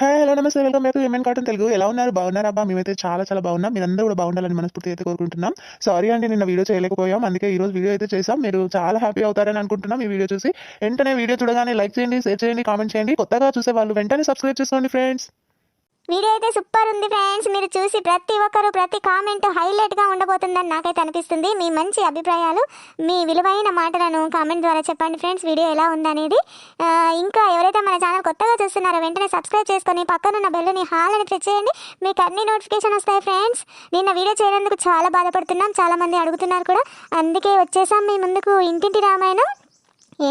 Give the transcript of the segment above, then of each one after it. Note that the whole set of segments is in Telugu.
హాయ్ హలో నమస్తే welcome back MN cotton Telugu ఎలా ఉన్నారు? బాగున్నారా అబ్బా? మేమైతే చాలా చాలా బాగున్నాం. మీరందరూ కూడా బాగుండాలని మనస్ఫూర్తి అయితే కోరుకుంటున్నాం. సారీ అండి నిన్న వీడియో చేయలేకపోయాం. అందుకే ఈ రోజు వీడియో అయితే చేసాం మీరు చాలా హ్యాపీ అవుతారని అనుకుంటున్నాం ఈ వీడియో చూసి. వెంటనే వీడియో చూడగానే లైక్ చేయండి షేర్ చేయండి కామెంట్ చేయండి. కొత్తగా చూసే వాళ్ళు వెంటనే సబ్స్క్రైబ్ చేసుకోండి ఫ్రెండ్స్ వీడియో అయితే సూపర్ ఉంది ఫ్రెండ్స్. మీరు చూసి ప్రతి ఒక్కరు ప్రతి కామెంట్ హైలైట్గా ఉండబోతుందని నాకైతే అనిపిస్తుంది. మీ మంచి అభిప్రాయాలు మీ విలువైన మాటలను కామెంట్ ద్వారా చెప్పండి ఫ్రెండ్స్. వీడియో ఎలా ఉందనేది. ఇంకా ఎవరైతే మన ఛానల్ కొత్తగా చూస్తున్నారో వెంటనే సబ్స్క్రైబ్ చేసుకొని పక్కనున్న బెల్లుని హాల్ అని ప్రెస్ చేయండి. మీకు అన్ని నోటిఫికేషన్ వస్తాయి ఫ్రెండ్స్. నిన్న వీడియో చేయడానికి చాలా బాధపడుతున్నాం. చాలా మంది అడుగుతున్నారు కూడా. అందుకే వచ్చేసాం మీ ముందుకు. ఇంటింటి రామాయణం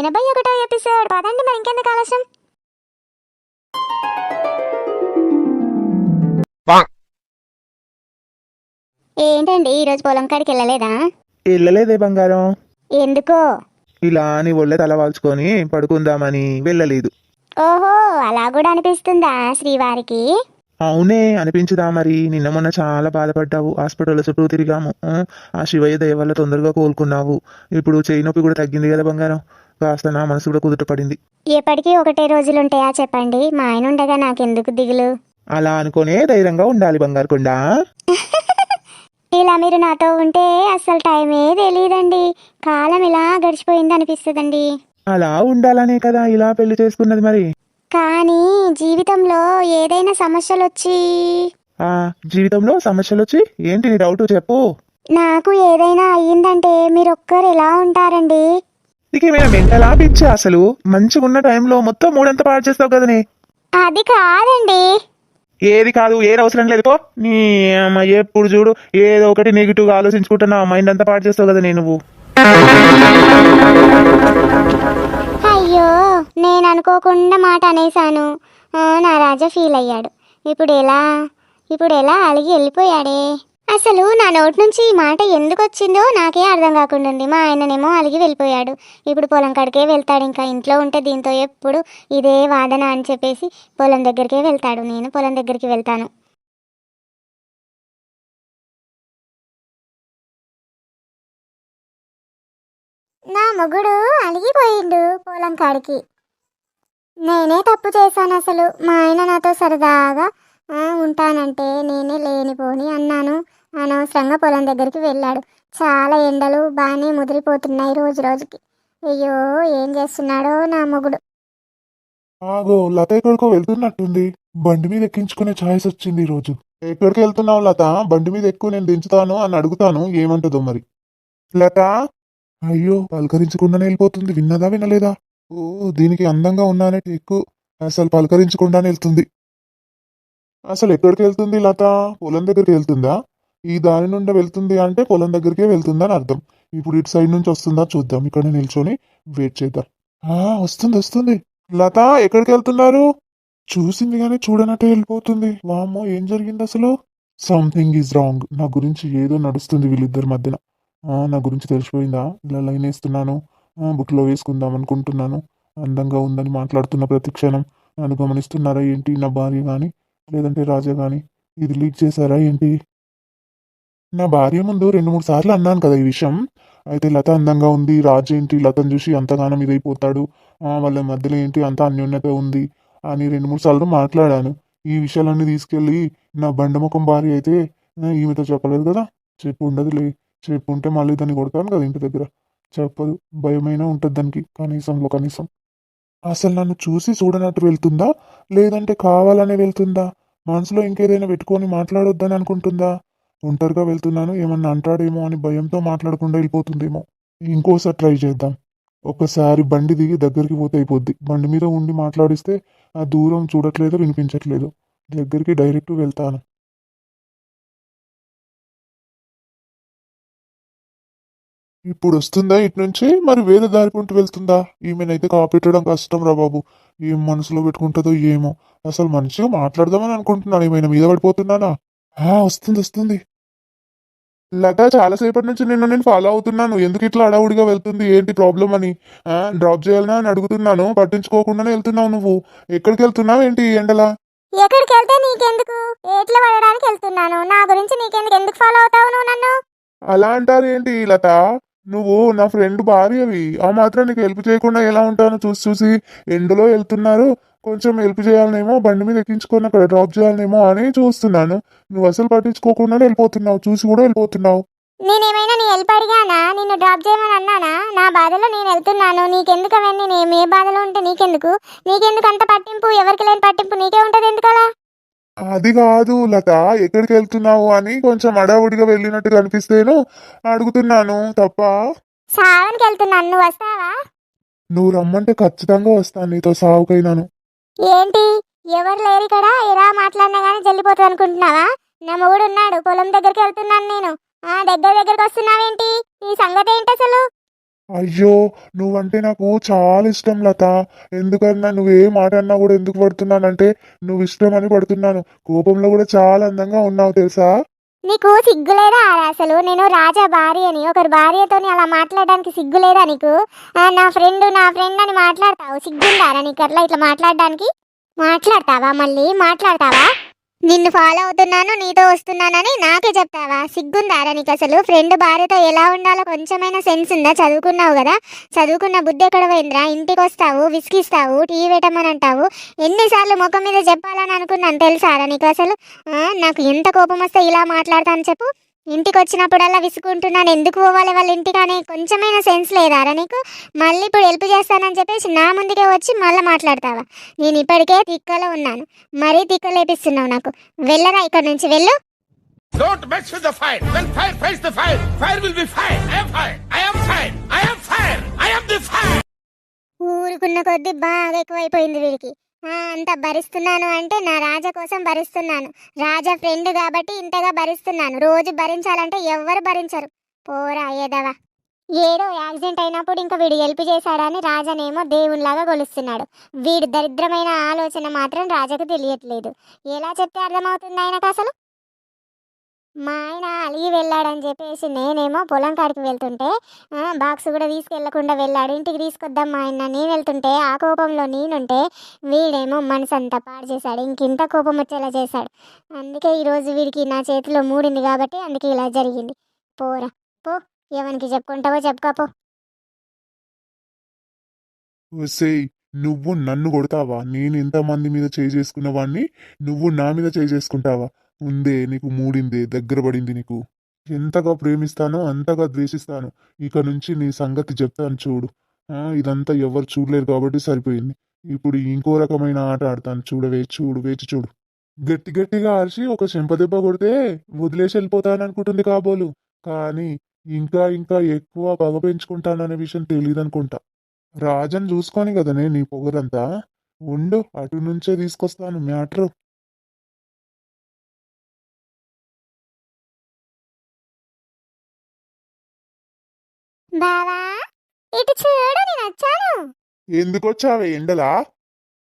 ఎనభై ఒకటో ఎపిసోడ్ పదండి మరి ఇంకెందుకు ఆలస్యం? ఏంటండి ఈరోజు పొలం కాడికి వెళ్ళలేదా? వెళ్ళలేదే బంగారం. ఎందుకో? ఇలా నీ ఒళ్ళే తల వాల్చుకొని పడుకుందామని వెళ్ళలేదు. ఓహో అలా కూడా అనిపిస్తుందా శ్రీవారికి? అవునే అనిపించదా మరి? నిన్న మొన్న చాలా బాధపడ్డావు. హాస్పిటల్ చుట్టూ తిరిగాము. ఆ, ఆ శివయ్య దయ వల్ల తొందరగా కోలుకున్నావు. ఇప్పుడు చేయి నొప్పి కూడా తగ్గింది కదా బంగారం. కాస్త నా మనసు కూడా కుదుట పడింది. ఎప్పటికీ ఒకటే రోజులు ఉంటాయా చెప్పండి? మా ఆయన ఉండగా నాకెందుకు దిగులు? అలా అనుకునే ధైర్యంగా ఉండాలి బంగారు కొండ ఇలా మీరు నాతో ఉంటే అసలు టైమే తెలియదండి కాలం ఇలా గడిచిపోయింది అనిపిస్తుందండి. అలా ఉండాలనే కదా ఇలా పెళ్ళి చేసుకున్నది మరి? కానీ జీవితంలో ఏదైనా సమస్యలు వచ్చి ఆ జీవితంలో సమస్యలు వచ్చి ఏంటి నీ డౌట్ చెప్పు. నాకు ఏదైనా అయ్యిందంటే మీరు ఒక్కరు ఎలా ఉంటారండి? ఇక ఏమైనా మెంటలా పిచ్చా అసలు? మంచిగా ఉన్న టైంలో మొత్తం మూడంతా పాడు చేస్తావు కదనే. అది కాదండి. ఏది కాదు ఏది అవసరం లేదు. నీ అమ్మ ఎప్పుడు చూడు ఏదో ఒకటి నెగిటివ్ ఆలోచించుకుంటున్నా మైండ్ అంతా పాడు చేస్తావు కదా నేను నువ్వు. అయ్యో నేను అనుకోకుండా మాట అనేసాను ఆ, నా రాజా ఫీల్ అయ్యాడు. ఇప్పుడు ఎలా? ఇప్పుడు ఎలా? అలిగి వెళ్ళిపోయాడే. అసలు నా నోటి నుంచి ఈ మాట ఎందుకు వచ్చిందో నాకే అర్థం కాకుండా ఉంది మా ఆయననేమో అలిగి వెళ్ళిపోయాడు. ఇప్పుడు పొలం కాడికే వెళ్తాడు. ఇంకా ఇంట్లో ఉంటే దీంతో ఎప్పుడు ఇదే వాదన అని చెప్పేసి పొలం దగ్గరికే వెళ్తాడు. నేను పొలం దగ్గరికి వెళ్తాను. నా మొగుడు అలిగిపోయిండు పొలం కాడికి. నేనే తప్పు చేశాను అసలు. మా ఆయన నాతో సరదాగా ఉంటానంటే నేనే లేనిపోని అన్నాను. అనవసరంగా పొలం దగ్గరికి వెళ్ళాడు. చాలా ఎండలు బాగానే ముదిరిపోతున్నాయి రోజు రోజుకి. అయ్యో ఏం చేస్తున్నాడో నా మొగుడు. ఆగో లత ఎక్కడికో వెళ్తున్నట్టుంది. బండి మీద ఎక్కించుకునే ఛాయిస్ వచ్చింది ఈ రోజు. ఎక్కడికి వెళ్తున్నావు లత? బండి మీద ఎక్కువ నేను దించుతాను అని అడుగుతాను. ఏమంటుందో మరి? లత? అయ్యో పలకరించకుండానే వెళ్ళిపోతుంది. విన్నదా వినలేదా? ఓ దీనికి అందంగా ఉన్నానంటే ఎక్కువ అసలు పలకరించకుండానే వెళ్తుంది. అసలు ఎక్కడికి వెళ్తుంది లత? పొలం దగ్గరికి వెళ్తుందా? ఈ దారి నుండి వెళ్తుంది అంటే పొలం దగ్గరికే వెళ్తుందని అర్థం. ఇప్పుడు ఇటు సైడ్ నుంచి వస్తుందా చూద్దాం. ఇక్కడ నిల్చొని వెయిట్ చేద్దాం. ఆ వస్తుంది వస్తుంది. లత ఎక్కడికి వెళ్తున్నారు? చూసింది కానీ చూడనట్టే వెళ్ళిపోతుంది. వామ్మో ఏం జరిగింది అసలు? సంథింగ్ ఈజ్ రాంగ్ నా గురించి ఏదో నడుస్తుంది వీళ్ళిద్దరి మధ్యన. నా గురించి తెలిసిపోయిందా? ఇలా లైన్ వేస్తున్నాను. బుక్లో వేసుకుందాం అనుకుంటున్నాను. అందంగా ఉందని మాట్లాడుతున్న ప్రతి క్షణం. నన్ను గమనిస్తున్నారా ఏంటి నా భార్య కానీ లేదంటే రాజా కానీ ఇది లీక్ చేశారా ఏంటి? నా భార్య ముందు రెండు మూడు సార్లు అన్నాను కదా ఈ విషయం. అయితే లత అందంగా ఉంది. రాజు ఏంటి? లతను చూసి అంతగానం ఇదైపోతాడు. వాళ్ళ మధ్యలో ఏంటి? అంత అన్యోన్యత ఉంది అని రెండు మూడు సార్లు మాట్లాడాను. ఈ విషయాలన్నీ తీసుకెళ్ళి నా బండముఖం భార్య అయితే ఈమెతో చెప్పలేదు కదా? చెప్పు ఉండదులే. చెప్పు ఉంటే మళ్ళీ దాన్ని కొడతాను కదా ఇంటి దగ్గర. చెప్పదు. భయమైనా ఉంటుంది దానికి. కనీసంలో కనీసం. అసలు నన్ను చూసి చూడనట్టు వెళ్తుందా? లేదంటే కావాలనే వెళ్తుందా? మనసులో ఇంకేదైనా పెట్టుకొని మాట్లాడొద్దని అనుకుంటుందా? ఒంటరిగా వెళ్తున్నాను ఏమన్నా అంటాడేమో అని భయంతో మాట్లాడకుండా వెళ్ళిపోతుందేమో. ఇంకోసారి ట్రై చేద్దాం. ఒకసారి బండి దిగి దగ్గరికి పోతే అయిపోద్ది. బండి మీద ఉండి మాట్లాడిస్తే ఆ దూరం చూడట్లేదు వినిపించట్లేదు. దగ్గరికి డైరెక్ట్ వెళ్తాను. ఇప్పుడు వస్తుందా ఇటు నుంచి? మరి వేరే దారి పుంటూ వెళ్తుందా? ఈమెనైతే కాపెట్టడం కష్టం రా బాబు. ఏం మనసులో పెట్టుకుంటుందో ఏమో. అసలు మంచిగా మాట్లాడదామని అనుకుంటున్నాను. ఏమైనా మీద పడిపోతున్నానా? ఆ, వస్తుంది వస్తుంది. లత చాలాసేపటి నుంచి నిన్ను నేను ఫాలో అవుతున్నాను. ఎందుకు ఇట్లా అడవుడిగా వెళ్తుంది? ఏంటి ప్రాబ్లం అని? డ్రాప్ చేయాలనా అని అడుగుతున్నాను. పట్టించుకోకుండానే వెళ్తున్నావు నువ్వు. ఎక్కడికి వెళ్తున్నావు ఏంటి ఎండలా? ఎక్కడికి వెళ్తే నీకెందుకు? ఏట్లో పడడానికి వెళ్తున్నాను. నా గురించి నీకెందుకు? ఎందుకు ఫాలో అవుతావు నువ్వు నన్ను? అలా అంటారు ఏంటి లత? నువ్వు నా ఫ్రెండ్ భార్యవి. ఆ మాత్రం నీకు హెల్ప్ చేయకుండా ఎలా ఉంటాను చూసి చూసి ఎండలో వెళ్తున్నారు? కొంచెం హెల్ప్ చేయాలనేమో బండి మీద ఎక్కించుకొని అక్కడ డ్రాప్ చేయాలనేమో అని చూస్తున్నాను. నువ్వు అసలు పట్టించుకోకుండా వెళ్ళిపోతున్నావు. చూసి కూడా వెళ్ళిపోతున్నావు. నేనేమైనా నీ హెల్ప్ అడిగానా? నిన్ను డ్రాప్ చేయమని అన్నానా? నా బాధలో నేను వెళ్తున్నాను. నీకెందుకు అవన్నీ నేను ఏ బాధలో ఉంటే నీకెందుకు? నీకెందుకు అంత పట్టింపు? ఎవరికి లేని పట్టింపు? నీకే ఉంటుంది ఎందుకలా? అది కాదు లత. ఎక్కడికి వెళ్తున్నావు అని కొంచెం అడావుడిగా వెళ్ళినట్టు కనిపిస్తేను అడుగుతున్నాను. తప్ప? సావనికి వెళ్తున్నాను. నువ్వు వస్తావా? నువ్వు రమ్మంటే ఖచ్చితంగా వస్తాను నీతో సావుకైనాను. ఏంటి? ఎవరు లేరు ఇక్కడ? ఎలా మాట్లాడినా కానీ జల్లిపోతుంది అనుకుంటున్నావా? నా మొగుడు ఉన్నాడు పొలం దగ్గరికి వెళ్తున్నాను నేను. ఆ దగ్గర దగ్గరికి వస్తున్నావేంటి? ఈ సంగతి ఏంటి అసలు? అయ్యో నువ్వంటే నాకు చాలా ఇష్టం లత. ఎందుకన్నా నువ్వు ఏ మాట అన్నా కూడా ఎందుకు పడుతున్నానంటే నువ్వు ఇష్టం అని పడుతున్నాను. కోపంలో కూడా చాలా అందంగా ఉన్నావు తెలుసా? నీకు సిగ్గులేదా? అసలు నేను రాజా భార్యని ఒకరి భార్యతోని అలా మాట్లాడడానికి సిగ్గులేదా నీకు? ఆ, నా ఫ్రెండ్ నా ఫ్రెండ్ అని మాట్లాడతావు? సిగ్గుందారా నీకు అట్లా ఇట్లా మాట్లాడడానికి? మాట్లాడతావా మళ్ళీ? మాట్లాడతావా? నిన్ను ఫాలో అవుతున్నాను నీతో వస్తున్నానని నాకే చెప్తావా? సిగ్గుందారా నీకు అసలు? ఫ్రెండ్ భార్యతో ఎలా ఉండాలో కొంచెమైనా సెన్స్ ఉందా? చదువుకున్నావు కదా? చదువుకున్న బుద్ధి ఎక్కడ పోయిందిరా? ఇంటికి వస్తావు విసిగిస్తావు టీవీ పెట్టమని అంటావు. ఎన్నిసార్లు ముఖం మీద చెప్పాలని అనుకున్నాను తెలుసారా నీకు అసలు? నాకు ఎంత కోపం వస్తే ఇలా మాట్లాడతాను చెప్పు. ఇంటికి వచ్చినప్పుడల్లా విసుకుంటున్నాను ఎందుకు పోవాలి వాళ్ళ ఇంటికి అనే కొంచెమైనా సెన్స్ లేదారా నీకు? మళ్ళీ ఇప్పుడు హెల్ప్ చేస్తానని చెప్పేసి నా ముందుకే వచ్చి మళ్ళీ మాట్లాడతావా? నేను ఇప్పటికే తిక్కలో ఉన్నాను. మరీ తిక్క లేపిస్తున్నావు నాకు. వెళ్ళరా ఇక్కడ నుంచి? వెళ్ళు. Don't mess with the fire. When fire fights the fire, fire will be fire. I am fire. I am fire. I am fire. I am the fire. ఊరుకున్న కొద్ది బాగా ఎక్కువైపోయింది వీడికి అంత భరిస్తున్నాను అంటే నా రాజా కోసం భరిస్తున్నాను రాజా ఫ్రెండ్ కాబట్టి ఇంతగా భరిస్తున్నాను రోజు భరించాలంటే ఎవ్వరు భరించరు పోరా ఏదవా ఏడో యాక్సిడెంట్ అయినప్పుడు ఇంకా వీడు హెల్ప్ చేశాడని రాజానేమో దేవునిలాగా గొలుస్తున్నాడు వీడు దరిద్రమైన ఆలోచన మాత్రం రాజాకు తెలియట్లేదు ఎలా చెప్తే అర్థమవుతుంది ఆయనకు అసలు మా ఆయన అలిగి వెళ్ళాడని చెప్పేసి నేనేమో పొలం కాడికి వెళ్తుంటే బాక్స్ కూడా తీసుకెళ్ళకుండా వెళ్ళాడు. ఇంటికి తీసుకొద్దాం మా ఆయన. నేను వెళ్తుంటే ఆ కోపంలో నేనుంటే వీడేమో మనసు అంతా పాడు చేశాడు. ఇంకింత కోపం వచ్చేలా చేశాడు. అందుకే ఈరోజు వీడికి నా చేతిలో మూడింది కాబట్టి అందుకే ఇలా జరిగింది. పోరా. పో. ఎవరికి చెప్పుకుంటావో చెప్పుకోపో నువ్వు నన్ను కొడతావా? నేను ఎంతమంది మీద చేసుకున్న వాడిని నువ్వు నా మీద చేసుకుంటావా? ఉందే నీకు మూడిందే దగ్గర పడింది నీకు. ఎంతగా ప్రేమిస్తానో అంతగా ద్వేషిస్తాను. ఇక నుంచి నీ సంగతి చెప్తాను చూడు. ఇదంతా ఎవరు చూడలేరు కాబట్టి సరిపోయింది. ఇప్పుడు ఇంకో రకమైన ఆట ఆడతాను చూడవే చూడు వేచి చూడు. గట్టి గట్టిగా అరిచి ఒక చెంపదెబ్బ కొడితే వదిలేసి వెళ్ళిపోతాను అనుకుంటుంది కాబోలు. కానీ ఇంకా ఇంకా ఎక్కువ పగ పెంచుకుంటాననే విషయం తెలియదనుకుంటా రాజన్ చూసుకొని కదనే నీ పొగరంతా. ఉండు అటు నుంచే తీసుకొస్తాను మ్యాటర్. బావా ఇటు చూడు నేను వచ్చాను. ఎందుకు వచ్చావే ఎండలా?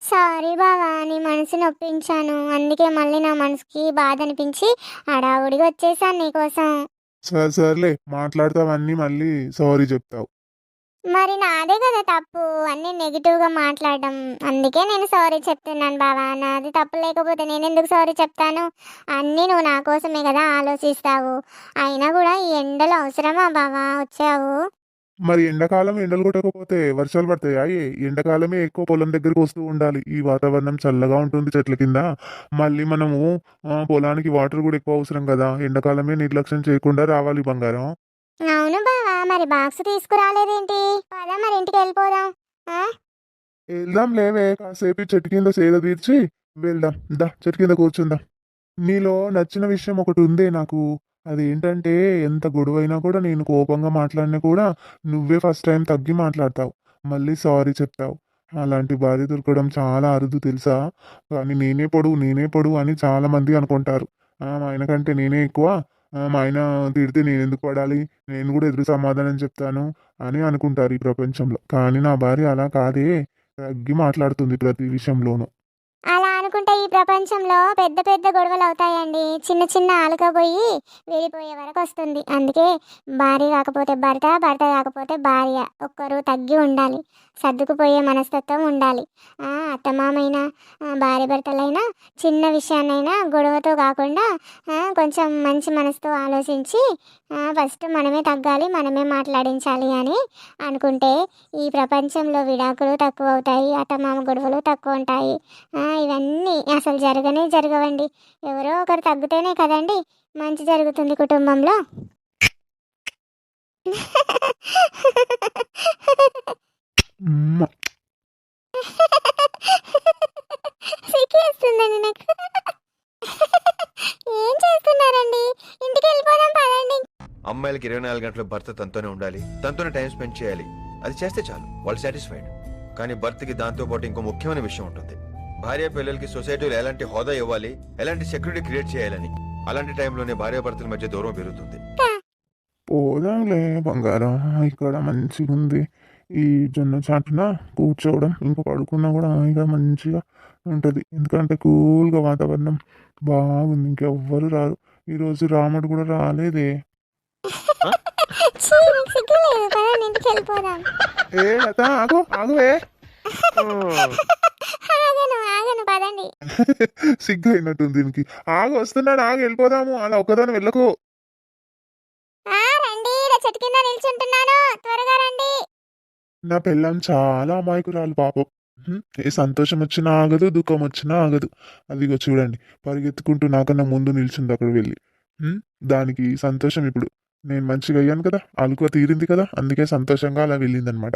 సారీ బావా నీ మనసు నొప్పించాను. అందుకే మళ్ళీ నా మనసుకి బాధ అనిపించి హడావుడిగా వచ్చేసాను నీకోసం. సరే సర్లే మాట్లాడతావన్నీ మళ్ళీ సారీ చెప్తావు. మరి నాదే కదా తప్పు అన్ని నెగిటివ్గా మాట్లాడడం. అందుకే నేను సారీ చెప్తున్నాను బావా. నాది తప్పు లేకపోతే నేను ఎందుకు సారీ చెప్తాను? అన్నీ నువ్వు నా కోసమే కదా ఆలోచిస్తావు. అయినా కూడా ఈ ఎండలు అవసరమా బావా? వచ్చావు. మరి ఎండాకాలం ఎండలు కొట్టకపోతే వర్షాలు పడతాయా? ఎండాకాలమే ఎక్కువ పొలం దగ్గరికి వస్తూ ఉండాలి. ఈ వాతావరణం చల్లగా ఉంటుంది చెట్ల కింద. మళ్ళీ మనము పొలానికి వాటర్ కూడా ఎక్కువ అవసరం కదా. ఎండాకాలమే నిర్లక్ష్యం చేయకుండా రావాలి బంగారం. అవును బావా మరి బాక్స్ తీసుకురాలేదేంటి? పదా మరి ఇంటికి వెళ్ళిపోదాం? వెళ్దాం లేవే కాసేపు చెట్టు కింద సేద తీర్చి వెళ్దాం. దా చెట్టు కింద కూర్చుందాం. నీలో నచ్చిన విషయం ఒకటి ఉందే నాకు. అది ఏంటంటే ఎంత గొడవైనా కూడా నేను కోపంగా మాట్లాడినా కూడా నువ్వే ఫస్ట్ టైం తగ్గి మాట్లాడతావు. మళ్ళీ సారీ చెప్తావు. అలాంటి భార్య దొరకడం చాలా అరుదు తెలుసా? కానీ నేనే పొడువు నేనే పొడువు అని చాలామంది అనుకుంటారు. మా ఆయన కంటే నేనే ఎక్కువ. మా ఆయన తిడితే నేను ఎందుకు పడాలి? నేను కూడా ఎదురు సమాధానం చెప్తాను అని అనుకుంటారు ఈ ప్రపంచంలో. కానీ నా భార్య అలా కాదే. తగ్గి మాట్లాడుతుంది ప్రతి విషయంలోనూ. ప్రపంచంలో పెద్ద పెద్ద గొడవలు అవుతాయండి. చిన్న చిన్న ఆలుకపోయి వెళ్ళిపోయే వరకు వస్తుంది. అందుకే భార్య కాకపోతే భర్త భర్త కాకపోతే భార్య. ఒక్కరు తగ్గి ఉండాలి. సర్దుకుపోయే మనస్తత్వం ఉండాలి. అత్తమామైనా భార్య భర్తలైనా చిన్న విషయాన్నైనా గొడవతో కాకుండా కొంచెం మంచి మనసుతో ఆలోచించి ఫస్ట్ మనమే తగ్గాలి మనమే మాట్లాడించాలి అని అనుకుంటే ఈ ప్రపంచంలో విడాకులు తక్కువ అవుతాయి అత్తమామ గొడవలు తక్కువ ఉంటాయి. ఇవన్నీ అసలు జరగనే జరగవండి. ఎవరో ఒకరు తగ్గితేనే కదండి మంచి జరుగుతుంది కుటుంబంలో. ఉమ్మ. సిగ్గేస్తుందండి నాకు. ఏం చేస్తున్నారండి? ఇంటికి వెళ్ళిపోదాం పదండి. అమ్మాయిలకి ఇరవై నాలుగు గంటలు భర్త తనతోనే ఉండాలి. తనతోనే టైం స్పెండ్ చేయాలి. అది చేస్తే చాలు. వాళ్ళు సాటిస్ఫైడ్. కానీ భర్తకి దాంతో పాటు ఇంకో ముఖ్యమైన విషయం ఉంటుంది. భార్య పిల్లలకి సొసైటీలో ఎలాంటి హోదా ఇవ్వాలి ఎలాంటి సెక్యూరిటీ క్రియేట్ చేయాలని. అలాంటి టైంలోనే భార్య భర్తల మధ్య దూరం పెరుగుతుంది. పోదాంలే బంగారం ఇక్కడ మంచిగా ఉంది ఈ జొన్న చాటున కూర్చోవడం ఇంకా పడుకున్నా కూడా హాయిగా మంచిగా ఉంటుంది. ఎందుకంటే కూల్గా వాతావరణం బాగుంది ఇంకెవ్వరు రారు. ఈరోజు రాముడు కూడా రాలేదే. ఏ లత ఆగు ఆగువే సిగ్గు అయినట్టుంది దీనికి. ఆగు వస్తున్నాడు ఆగు వెళ్ళిపోదాము. అలా ఒక్కదాని వెళ్ళకు. ఆ రండి ఈడ చెట్టు కింద నిల్చుంటున్నాను. త్వరగా రండి. నా పిల్లం చాలా అమాయకురాలు పాపం. హ్మ్. ఏ సంతోషం వచ్చినా ఆగదు దుఃఖం వచ్చినా ఆగదు. అదిగో చూడండి పరిగెత్తుకుంటూ నాకన్నా ముందు నిల్చుంది అక్కడ వెళ్ళి. హ్మ్. దానికి సంతోషం ఇప్పుడు. నేను మంచిగా అయ్యాను కదా అలుక తీరింది కదా అందుకే సంతోషంగా అలా వెళ్ళిందనమాట.